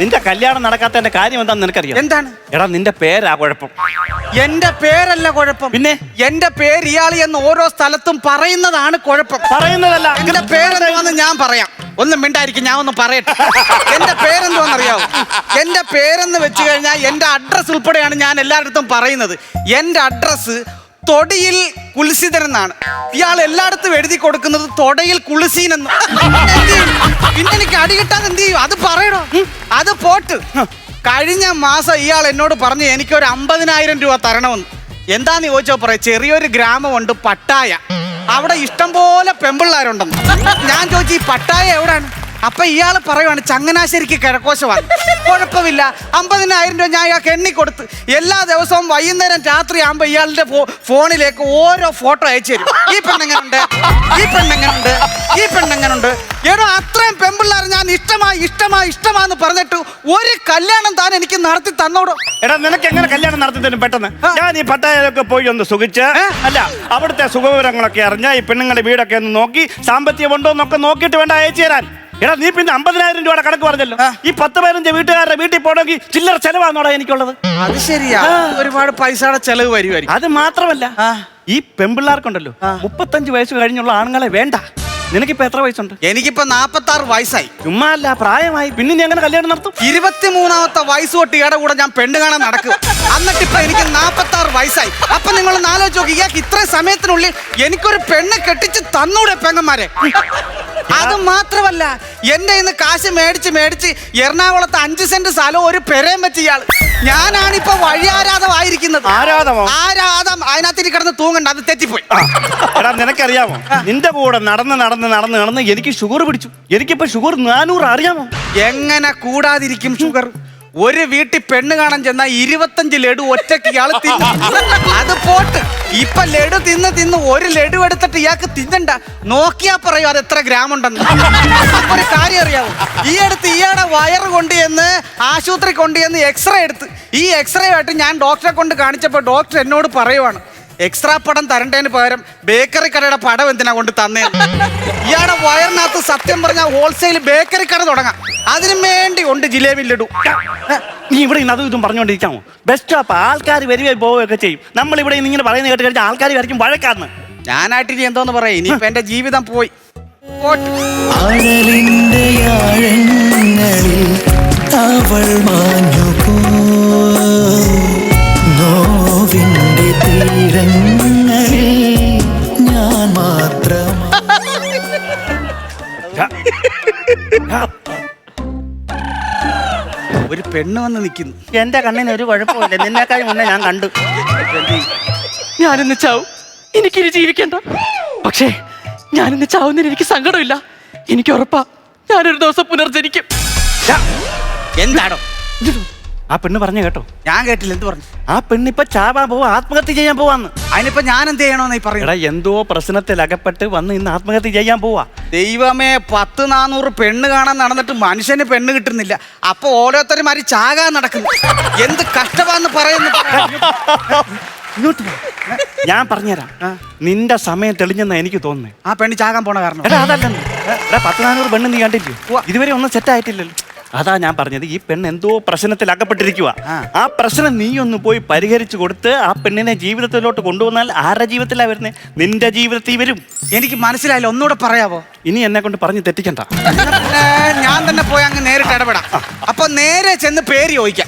നിന്റെ കല്യാണം നടക്കാത്തതിന്റെ കാര്യം എന്താന്ന് നിനക്കറിയാം? എന്താണ്? എടാ നിന്റെ പേരാ കുഴപ്പം. എന്റെ പേരല്ല കുഴപ്പം. പിന്നെ? എന്റെ പേര് ഇയാൾ എന്ന് ഓരോ സ്ഥലത്തും പറയുന്നതാണ് കുഴപ്പം. പറയുന്നതല്ല. എന്റെ പേരെന്താണെന്ന് ഞാൻ പറയാം. ഒന്നും മിണ്ടായിരിക്കും ഞാൻ ഒന്ന് പറയട്ടെ. എന്റെ പേരെന്തോന്നറിയാവോ എന്റെ പേരെന്ന് വെച്ച് കഴിഞ്ഞാൽ എന്റെ അഡ്രസ് ഉൾപ്പെടെയാണ് ഞാൻ എല്ലായിടത്തും പറയുന്നത്. എന്റെ അഡ്രസ് തൊടിയിൽ കുൽസിതൻ എന്നാണ് ഇയാൾ എല്ലായിടത്തും എഴുതി കൊടുക്കുന്നത് തൊടയിൽ കുളിസീൻ എന്ന് പിന്നെ എനിക്ക് അടി കിട്ടാൻ എന്ത് ചെയ്യും? അത് പറയണോ അത് പോട്ട്. കഴിഞ്ഞ മാസം ഇയാൾ എന്നോട് പറഞ്ഞു എനിക്കൊരു അമ്പതിനായിരം രൂപ തരണമെന്ന്. എന്താന്ന് ചോദിച്ചോ പറയാം? ചെറിയൊരു ഗ്രാമമുണ്ട് പട്ടായ. അവിടെ ഇഷ്ടം പോലെ പെമ്പിള്ളാരുണ്ടെന്ന്. ഞാൻ ചോദിച്ചു ഈ പട്ടായ എവിടാണ്? അപ്പൊ ഇയാൾ പറയുവാണ് ചങ്ങനാശ്ശേരിക്ക് കിഴക്കോശമാണ്. കുഴപ്പമില്ല. അമ്പതിനായിരം രൂപ ഞാൻ ഇയാൾക്ക് എണ്ണി കൊടുത്ത് എല്ലാ ദിവസവും വൈകുന്നേരം രാത്രി ആകുമ്പോ ഇയാളുടെ ഫോണിലേക്ക് ഓരോ ഫോട്ടോ അയച്ചു തരും. ഈ പെണ്ണെങ്ങനുണ്ട്? ഈ പെണ്ണെങ്ങനുണ്ട്? ഈ പെണ്ണെങ്ങനുണ്ട്? എടോ അത്രയും പെമ്പിള്ളാർ ഞാൻ ഇഷ്ടമായി ഇഷ്ടമായി ഇഷ്ടമാന്ന് പറഞ്ഞിട്ട് ഒരു കല്യാണം താൻ എനിക്ക് നടത്തി തന്നോടോ? എടാ നിനക്ക് എങ്ങനെ കല്യാണം നടത്തി തരും പെട്ടെന്ന്? ഞാൻ ഈ പട്ടായൊക്കെ പോയി ഒന്ന് സുഖിച്ച് അല്ല അവിടുത്തെ സുഖവിവരങ്ങളൊക്കെ അറിഞ്ഞ ഈ പെണ്ണുങ്ങളുടെ വീടൊക്കെ ഒന്ന് നോക്കി സാമ്പത്തികം ഉണ്ടോ എന്നൊക്കെ നോക്കിയിട്ട് വേണ്ട അയച്ചു തരാൻ. എടാ നീ പിന്നെ അമ്പതിനായിരം രൂപയുടെ കണക്ക് പറഞ്ഞല്ലോ. ഈ പത്ത് പതിനഞ്ച് വീട്ടുകാരുടെ വീട്ടിൽ പോകണമെങ്കിൽ ചില്ലറ ചെലവാന്നോടാ എനിക്കുള്ളത്? അത് ശരിയാ. ഒരുപാട് പൈസയുടെ ചെലവ് വരുമായിരിക്കും അത് മാത്രമല്ല ഈ പെമ്പിള്ളാർക്കുണ്ടല്ലോ. മുപ്പത്തഞ്ച് വയസ്സ് കഴിഞ്ഞുള്ള ആണുങ്ങളെ വേണ്ട. നിനക്കിപ്പോ എത്ര വയസ്സുണ്ട്? എനിക്കിപ്പോ നാപ്പത്തി ആറ് വയസ്സായി. ചുമ്മാ അല്ല പ്രായമായി. പിന്നെ നീ എങ്ങനെ കല്യാണം നടത്തും? ഇരുപത്തിമൂന്നാമത്തെ വയസ്സ് തൊട്ട് ഇയാടെ കൂടെ ഞാൻ പെണ്ണ് കാണാൻ നടക്കും. എന്നിട്ട് ഇപ്പൊ എനിക്ക് നാപ്പത്തി ആറ് വയസ്സായി. അപ്പൊ നിങ്ങൾ നാലോ നോക്കി ഇയാൾക്ക് ഇത്രയും സമയത്തിനുള്ളിൽ എനിക്കൊരു പെണ്ണ് കെട്ടിച്ച് തന്നൂടെ പെങ്ങന്മാരെ. അത് മാത്രമല്ല എന്റെ ഇന്ന് കാശ് മേടിച്ച് മേടിച്ച് എറണാകുളത്ത് അഞ്ച് സെന്റ് സ്ഥലം ഒരു പെരയും വെച്ച് ഇയാൾ. ഞാനാണിപ്പോ വഴിയാരാധമായിരിക്കുന്നത് ആരാധമോ ആരാധം അതിനകത്ത് കിടന്ന് തൂങ്ങണ്ട അത് തെറ്റിപ്പോയി. എടാ നിനക്കറിയാമോ? നിന്റെ കൂടെ നടന്ന് നടന്ന് നടന്ന് നടന്ന് എനിക്ക് ഷുഗർ പിടിച്ചു. എനിക്കിപ്പോ ഷുഗർ നാനൂറ് അറിയാമോ? എങ്ങനെ കൂടാതിരിക്കും ഷുഗർ? ഒരു വീട്ടിൽ പെണ്ണ് കാണാൻ ചെന്നാൽ ഇരുപത്തഞ്ച് ലഡു ഒറ്റയ്ക്ക് ഇയാൾ തിന്നു. അത് പോട്ട്. ഇപ്പൊ ലഡു തിന്ന് തിന്ന് ഒരു ലഡു എടുത്തിട്ട് ഇയാൾക്ക് തിന്നണ്ട. നോക്കിയാ പറയൂ അത് എത്ര ഗ്രാം ഉണ്ടെന്ന് ഒരു കാര്യം അറിയാവോ? ഈ അടുത്ത് ഇയാടെ വയറ് കൊണ്ടുചെന്ന് ആശുപത്രി കൊണ്ടുചെന്ന് എക്സ്റേ എടുത്ത്. ഈ എക്സ്റേ ആയിട്ട് ഞാൻ ഡോക്ടറെ കൊണ്ട് കാണിച്ചപ്പോൾ ഡോക്ടർ എന്നോട് പറയുവാണ് എക്സ്ട്രാ പടം തരണ്ടതിന് പകരം ബേക്കറി കടയുടെ പടം എന്തിനാ കൊണ്ട് തന്നേ? ഇയാളുടെ വയറിനകത്ത് സത്യം പറഞ്ഞ ഹോൾസെയിൽ ബേക്കറി കട തുടങ്ങാം. അതിനു വേണ്ടി ഉണ്ട് ജിലേബി ലഡു. നീ ഇവിടെ ഇന്ന് അതും ഇതും പറഞ്ഞുകൊണ്ടിരിക്കാമോ ബെസ്റ്റ് അപ്പ ആൾക്കാർ വരികയും പോവുകയൊക്കെ ചെയ്യും. നമ്മൾ ഇവിടെ ഇന്ന് ഇങ്ങനെ പറയുന്നത് കേട്ട് കഴിഞ്ഞാൽ ആൾക്കാർ വരയ്ക്കും വഴക്കാന്ന്. ഞാനായിട്ട് ഇനി എന്തോന്ന് പറയാം? ഇനിയിപ്പോ എന്റെ ജീവിതം പോയി. അവൾ മാഞ്ഞുപോ ഒരു പെണ്ണ് വന്ന് നിൽക്കുന്നു എന്റെ കണ്ണിന് ഒരു കുഴപ്പമില്ല നിന്നേക്കാൾ മുന്നേ ഞാൻ കണ്ടു. ഞാനിന്ന് ചാവും. എനിക്കിനി ജീവിക്കണ്ട. പക്ഷേ ഞാനിന്ന് ചാവുന്നതിന് എനിക്ക് സങ്കടമില്ല. എനിക്ക് ഉറപ്പാ. ഞാനൊരു ദിവസം പുനർജനിക്കും. എന്താടോ? ആ പെണ്ണ് പറഞ്ഞു കേട്ടോ. ഞാൻ കേട്ടില്ല എന്ത് പറഞ്ഞു? ആ പെണ്ണ് പെണ്ണിപ്പൊ ചാവാൻ പോവാ ആത്മഹത്യ ചെയ്യാൻ പോവാന്ന്. അതിനിപ്പോ ഞാൻ എന്ത് ചെയ്യണോന്ന് പറയുന്നത് എടാ എന്തോ പ്രശ്നത്തിൽ അകപ്പെട്ട് വന്ന് ഇന്ന് ആത്മഹത്യ ചെയ്യാൻ പോവാ. ദൈവമേ പത്ത് നാനൂറ് പെണ്ണ് കാണാൻ നടന്നിട്ട് മനുഷ്യന് പെണ്ണ് കിട്ടുന്നില്ല. അപ്പൊ ഓരോരുത്തരുമാരി ചാകാൻ നടക്കുന്നു. എന്ത് കഷ്ടമാന്ന് പറയുന്നു. ഇങ്ങോട്ട് വാ. ഞാൻ പറഞ്ഞുതരാം. നിന്റെ സമയം തെളിഞ്ഞെന്നാ എനിക്ക് തോന്നുന്നു. ആ പെണ്ണ് ചാകാൻ പോണ കാരണം. എടാ അതല്ലെന്ന്. എടാ പത്ത് നാനൂറ് പെണ്ണ് നീ കണ്ടില്ലേ? ഇതുവരെ ഒന്നും സെറ്റ് ആയിട്ടില്ലല്ലോ. അതാ ഞാൻ പറഞ്ഞത് ഈ പെണ്ണ് എന്തോ പ്രശ്നത്തിൽ അകപ്പെട്ടിരിക്കുക ആ. പ്രശ്നം നീ ഒന്ന് പോയി പരിഹരിച്ചു കൊടുത്ത് ആ പെണ്ണിനെ ജീവിതത്തിലോട്ട് കൊണ്ടുവന്നാൽ ആരുടെ ജീവിതത്തിലാ വരുന്നത് നിന്റെ ജീവിതത്തിൽ വരും. എനിക്ക് മനസ്സിലായില്ല ഒന്നുകൂടെ പറയാവോ? ഇനി എന്നെ കൊണ്ട് പറഞ്ഞ് തെറ്റിക്കണ്ട. ഞാൻ തന്നെ പോയി അങ്ങ് നേരിട്ട് ഇടപെടാം. അപ്പൊ നേരെ ചെന്ന് പേര് ചോദിക്കാം.